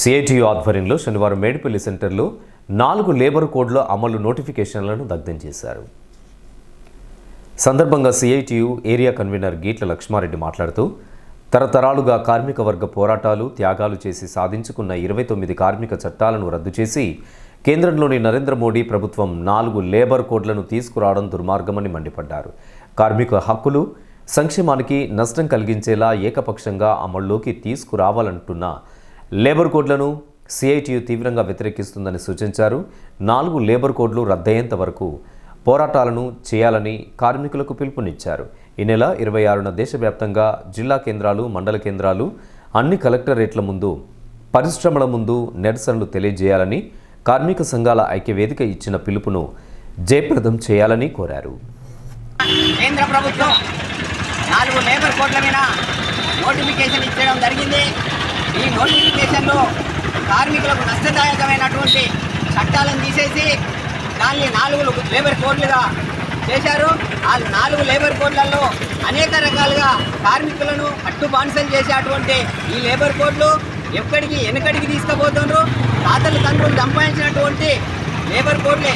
CITU ఆధ్వర్యంలో శనివారం మేడిపల్లి సెంటర్లో నాలుగు లేబర్ కోడ్ల అమలు నోటిఫికేషన్లను దగ్ధం చేశారు. సందర్భంగా CITU area convener Geetla Laxma Reddy మాట్లాడుతూ తరతరాలుగా కార్మిక వర్గ పోరాటాలు త్యాగాలు చేసి సాధించుకున్న ఇరవై తొమ్మిది కార్మిక చట్టాలను రద్దు చేసి కేంద్రంలోని నరేంద్ర మోడీ ప్రభుత్వం నాలుగు లేబర్ కోడ్లను తీసుకురావడం దుర్మార్గమని మండిపడ్డారు. కార్మిక హక్కులు సంక్షేమానికి నష్టం కలిగించేలా ఏకపక్షంగా అమల్లోకి తీసుకురావాలంటున్న లేబర్ కోడ్లను సిఐటియు తీవ్రంగా వ్యతిరేకిస్తుందని సూచించారు. నాలుగు లేబర్ కోడ్లు రద్దయ్యేంత వరకు పోరాటాలను చేయాలని కార్మికులకు పిలుపునిచ్చారు. ఈ నెల ఇరవై ఆరున దేశవ్యాప్తంగా జిల్లా కేంద్రాలు మండల కేంద్రాలు అన్ని కలెక్టరేట్ల ముందు పరిశ్రమల ముందు నిరసనలు తెలియజేయాలని కార్మిక సంఘాల ఐక్యవేదిక ఇచ్చిన పిలుపును జయప్రదం చేయాలని కోరారు. కేంద్ర ప్రభుత్వం నాలుగు లేబర్ కోడ్ల మీద నోటిఫికేషన్ ఇచ్చడం జరిగింది. ఈ నోటిఫికేషన్లో కార్మికులకు నష్టదాయకమైనటువంటి చట్టాలను తీసేసి దాన్ని నాలుగు లేబర్ కోడ్లుగా చేశారు. ఆ నాలుగు లేబర్ కోడ్లలో అనేక రకాలుగా కార్మికులను కట్టుబానిసలు చేసేటువంటి ఈ లేబర్ కోడ్లు ఎక్కడికి వెనకడికి తీసుకుపోతున్నారు తాతలు తండ్రులు సంపాదించినటువంటి లేబర్ కోడ్లే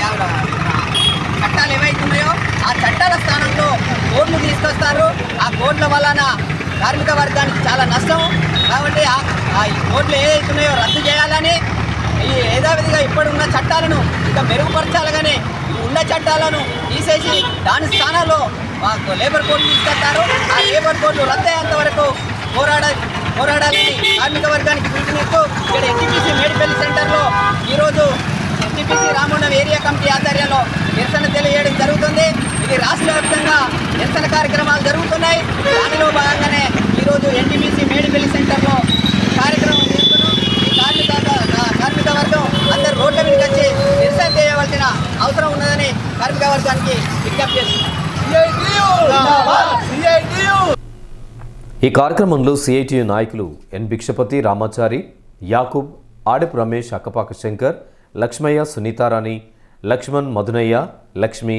చట్టాలు ఏవైతున్నాయో ఆ చట్టాల స్థానంలో కోడ్లు తీసుకొస్తారు. ఆ కోడ్ల వలన కార్మిక వర్గానికి చాలా నష్టం. కాబట్టి ఆ- ఆ ఏదైతే ఉన్నాయో రద్దు చేయాలని ఈ యథావిధిగా ఇప్పుడున్న చట్టాలను ఇంకా మెరుగుపరచాలగానే ఉన్న చట్టాలను తీసేసి దాని స్థానంలో మాకు లేబర్ కోడ్లు తీసుకెళ్తారు ఆ లేబర్ కోడ్లు రద్దయ్యేంత వరకు పోరాడ పోరాడాలని కార్మిక వర్గానికి పిలుపునిస్తూ ఇక్కడ ఎన్టీపీసీ మేడిపల్లి సెంటర్లో ఈరోజు ఎన్టీపీసీ రామగుండం ఏరియా కమిటీ ఆధ్వర్యంలో నిరసన తెలియజేయడం జరుగుతుంది. ఇది రాష్ట్ర వ్యాప్తంగా నిరసన కార్యక్రమాలు జరుగుతున్నాయి. దానిలో భాగంగానే ఈరోజు ఎన్టీపీసీ మేడిపల్లి సెంటర్లో కార్యక్రమం చేస్తున్నాం ఈ కార్మిక కార్మిక వర్గం అందరు రోడ్ల మీదకి వచ్చి నిరసన చేయవలసిన అవసరం ఉన్నదని కార్మిక వర్గానికి విజ్ఞప్తి చేస్తున్నాం ఈ కార్యక్రమంలో సిఐటియు నాయకులు ఎన్ భిక్షపతి రామాచారి యాకూబ్ ఆడపు రమేష్ అక్కపాక శంకర్ లక్ష్మయ్య సునీతారాణి లక్ష్మణ్ మధునయ్య లక్ష్మి